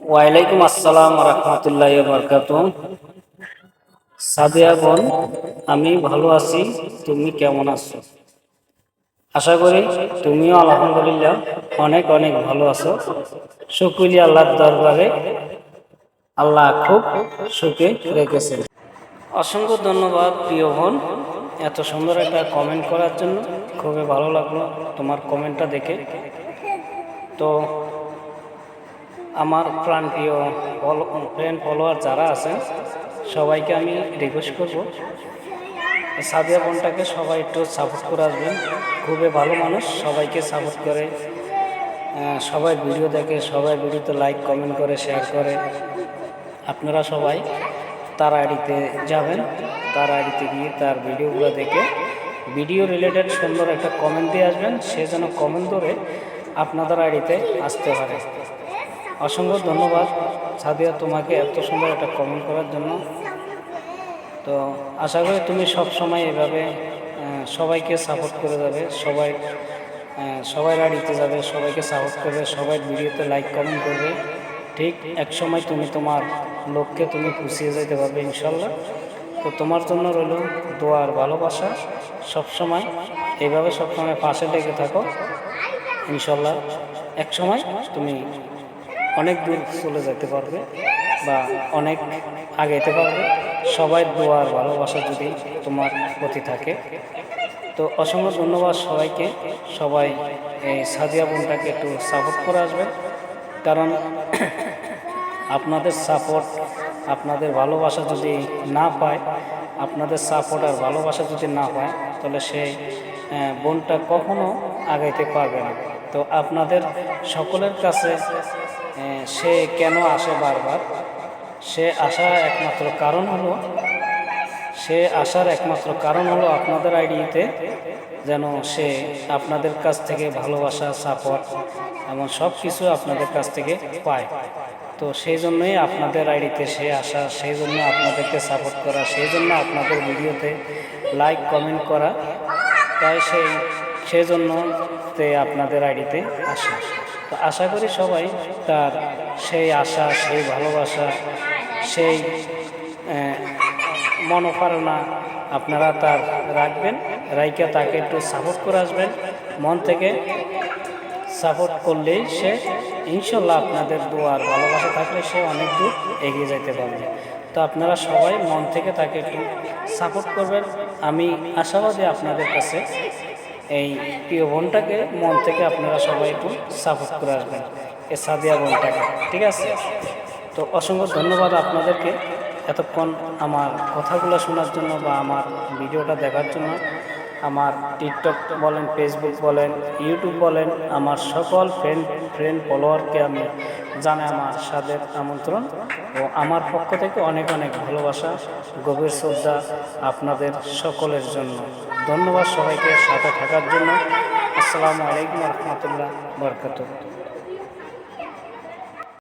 ওয়ালাইকুম আসসালাম রহমতুল্লাহ বরকাত সাদিয়া বোন, আমি ভালো আছি, তুমি কেমন আছো? আশা করি তুমিও আলহামদুলিল্লাহ অনেক অনেক ভালো আছো। শুকুলি আল্লাহর দরবারে। আল্লাহ খুব সুখে রেখেছেন। অসংখ্য ধন্যবাদ প্রিয় বোন, এত সুন্দর একটা কমেন্ট করার জন্য। খুবই ভালো লাগল তোমার কমেন্টটা দেখে। তো আমার প্রাণপ্রিয় ফ্রেন্ড ফলোয়ার যারা আছেন, সবাইকে আমি রিকোয়েস্ট করব, সাদিয়া বোনটাকে সবাই একটু সাপোর্ট করে আসবেন। খুবই ভালো মানুষ, সবাইকে সাপোর্ট করে। সবাই ভিডিও দেখে, সবাই ভিডিওতে লাইক কমেন্ট করে শেয়ার করে। আপনারা সবাই তার আইডিতে যাবেন, তার আইডিতে গিয়ে তার ভিডিওগুলো দেখে ভিডিও রিলেটেড সুন্দর একটা কমেন্ট দিয়ে আসবেন, সে যেন কমেন্ট ধরে আপনাদের আইডিতে আসতে পারে। অসংখ্য ধন্যবাদ। সাদিয়া, তোমাকে এত সুন্দর একটা কমেন্ট করার জন্য। তো আশা করি তুমি সব সময় এভাবে সবাইকে সাপোর্ট করে যাবে। সবাই সবাই রাড়িতে যাবে, সবাইকে সাপোর্ট করবে, সবাই ভিডিওতে লাইক কমেন্ট করবে। ঠিক এক সময় তুমি তোমার লক্ষ্যে তুমি পুষিয়ে যেতে পারবে ইনশাল্লাহ তো তোমার জন্য রইল দোয়ার ভালোবাসা। সবসময় এইভাবে সবসময় পাশে লেগে থাকো। ইনশাল্লাহ এক সময় তুমি অনেক দূর চলে যেতে পারবে বা অনেক আগাইতে পারবে। সবাই দোয়ার ভালোবাসা যদি তোমার প্রতি থাকে। তো অসংখ্য ধন্যবাদ সবাইকে। সবাই এই সাদিয়া বোনটাকে একটু সাপোর্ট করে আসবেন। কারণ আপনাদের সাপোর্ট আপনাদের ভালোবাসা যদি না পায় আপনাদের সাপোর্ট আর ভালোবাসা যদি না পায় তাহলে আহ, বোনটা কখনো আগাইতে পারবে না। তো আপনাদের সকলের কাছে সে কেন আসে বারবার? সে আসা একমাত্র কারণ হলো, সে আসার একমাত্র কারণ হলো আপনাদের আইডিতে যেন সে আপনাদের কাছ থেকে ভালোবাসা সাপোর্ট এমন সব কিছু আপনাদের কাছ থেকে পায়। তো সেই জন্যই আপনাদের আইডিতে সে আসা, সেই জন্য আপনাদেরকে সাপোর্ট করা, সেই জন্য আপনাদের ভিডিওতে লাইক কমেন্ট করা, তাই সেই সেই জন্য আপনাদের আইডিতে আসা। তো আশা করি সবাই তার সেই আশা সেই ভালোবাসা সেই আহ, মনোপ্রেরণা আপনারা তার রাখবেন। রাইকা তাকে একটু সাপোর্ট করে আসবেন। মন থেকে সাপোর্ট করলেই সে ইনশাল্লাহ আপনাদের দোয়ার ভালোবাসা থাকলে সে অনেক দূর এগিয়ে যেতে পারবে। তো আপনারা সবাই মন থেকে তাকে একটু সাপোর্ট করবেন। আমি আশাবাদী আপনাদের কাছে এই প্রিয় বোনটাকে, মন থেকে আপনারা সবাই একটু সাপোর্ট করে আসবেন, এই সাদিয়া বোনটাকে, ঠিক আছে? তো অসংখ্য ধন্যবাদ আপনাদেরকে এতক্ষণ আমার কথাগুলো শোনার জন্য বা আমার ভিডিওটা দেখার জন্য। আমার টিকটক বলেন ফেসবুক বলেন ইউটিউব বলেন, আমার সকল ফ্রেন্ড ফ্রেন্ড ফলোয়ারকে আমি জানে, আমার সাদের আমন্ত্রণ ও আমার পক্ষ থেকে অনেক অনেক ভালোবাসা, গভীর শ্রদ্ধা আপনাদের সকলের জন্য। ধন্যবাদ সবাইকে সাথে থাকার জন্য। আসসালামু আলাইকুম রহমতুল্লাহ বরকত